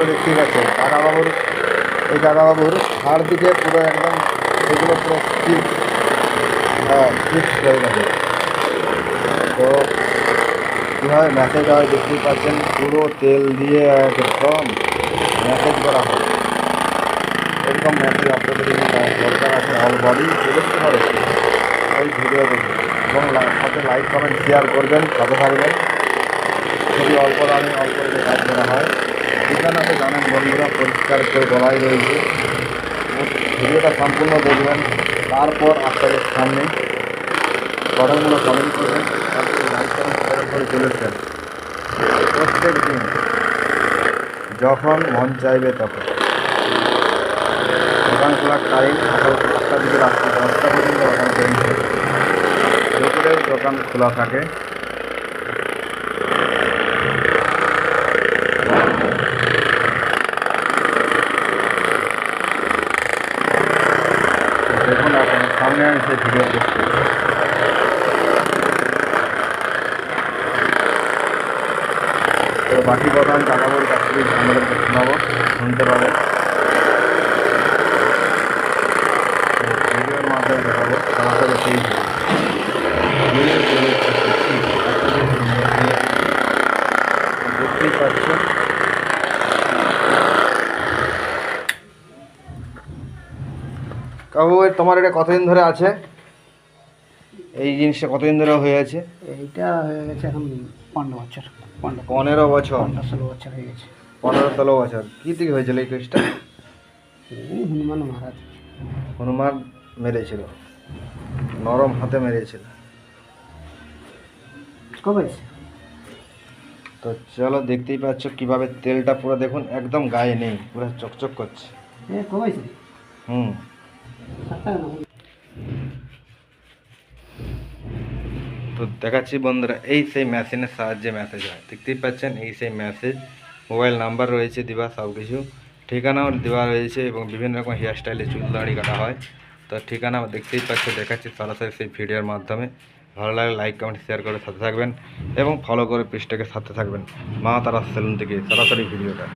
করে দেখতেই পাচ্ছেন কাকাবাবুর এই কাকাবাবুর হাড় দিকে পুরো একদম এগুলো পুরো হ্যাঁ হয়ে গেছে। তো কীভাবে ম্যাসেজ হয়, দেখতেই পাচ্ছেন, পুরো তেল দিয়ে একদম ম্যাসেজ করা হয়। এরকম ম্যাসেজ আপনাদের দরকার আছে অল বডি দেখতে পারে ওই ভিডিও দেখুন। এবং সাথে লাইক কমেন্ট শেয়ার করবেন সাথে থাকবেন। খুবই অল্প দামে অল্প কাজ করা হয়। ঠিকানা জানেন, বন্ধুরা, পরিষ্কার করে বলাই রয়েছে। ভিডিওটা সম্পূর্ণ দেখবেন। তারপর আপনাদের সামনে কথাগুলো কমেন্ট করবেন। তারপরে চলেছেন প্রত্যেক দিন যখন মন চাইবে তখন। দোকান খোলার টাইম সকাল সাতটা থেকে রাত্রি দশটা পর্যন্ত দোকান খোলা থাকে দেখুন আপনার সামনে আমি সেই ভিডিও দেখছি। তো বাকি কথা আমি কাকাবুর কাছ থেকে আমাদেরকে শোনাবো শুনতে পাবে। ভিডিওর মাধ্যমে দেখাবো সরাসরি সেই ভিডিও চলে কাকু তোমার এটা কতদিন ধরে আছে? এই জিনিসটা কতদিন ধরে হয়ে আছে? এইটা হয়ে গেছে এখন পনেরো বছর। পনেরো বছর? পনেরো ষোলো বছর হয়ে গেছে। পনেরো ষোলো বছর। কী থেকে হয়েছিল এই কেসটা? হনুমান মহারাজ। হনুমান মেরেছিল। নরম হাতে মেরেছিল। কবে তো চলো দেখতেই পাচ্ছ কীভাবে তেলটা পুরো দেখুন একদম গায়ে নেই পুরো চকচক করছে। কবে হুম। তো দেখাচ্ছি বন্ধুরা, এই সেই মেশিনের সাহায্যে মেসেজ হয়। দেখতেই পাচ্ছেন, এই সেই মেসেজ মোবাইল নাম্বার রয়েছে দেওয়া সব কিছু ঠিকানাও দেওয়া রয়েছে এবং বিভিন্ন রকম হেয়ার স্টাইলে চুল দাড়ি কাটা হয়। তো ঠিকানা দেখতেই পাচ্ছ দেখাচ্ছি সরাসরি সেই ভিডিওর মাধ্যমে। ভালো লাগলে লাইক কমেন্ট শেয়ার করে সাথে থাকবেন এবং ফলো করে পেজটাকে সাথে থাকবেন। মা তারা সেলুন থেকে সরাসরি ভিডিওটা।